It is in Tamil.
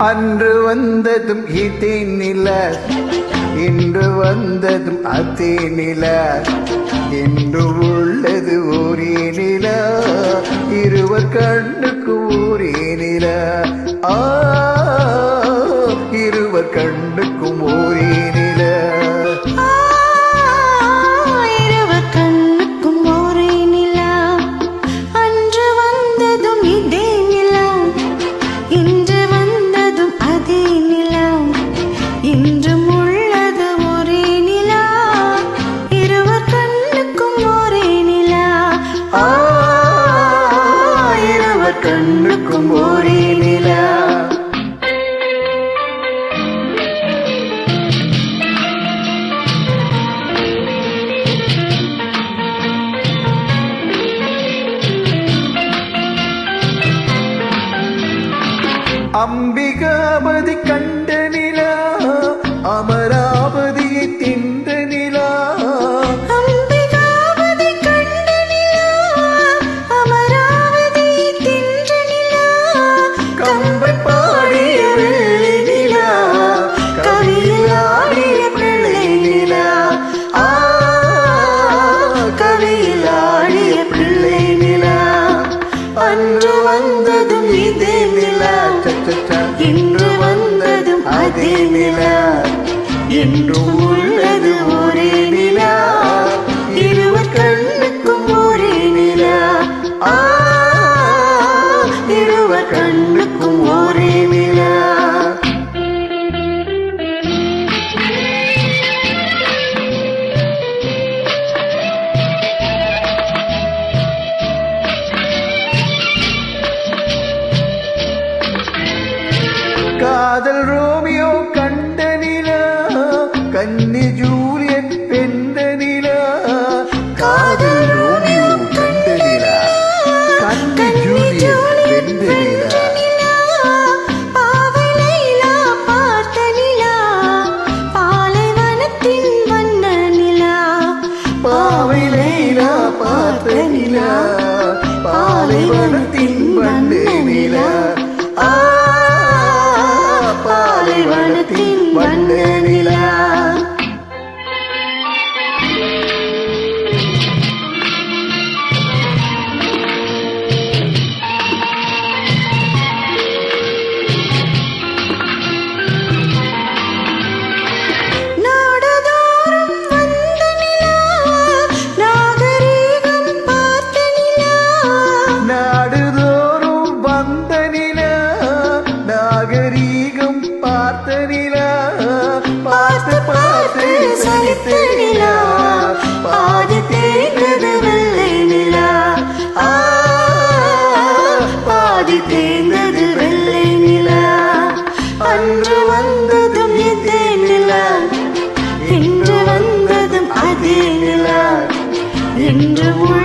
அன்று வந்ததும் இதே நில. இன்று வந்ததும் அதே நில. இன்று உள்ளது ஒரே நில. இருவர் கண்ணுக்கு ஒரே நில. கண்ணுக்கும் ஒரே நிலா. அம்பிகாபதி கண்டனே இதே நிலா இன்று வந்ததும் அதே நிலா. என்றும் உள்ளது ஒரே நிலா. இருவர் கண்ணுக்கும் ஒரே நிலா. இருவர் கண்ணு தலைவனத்தின் என்றும்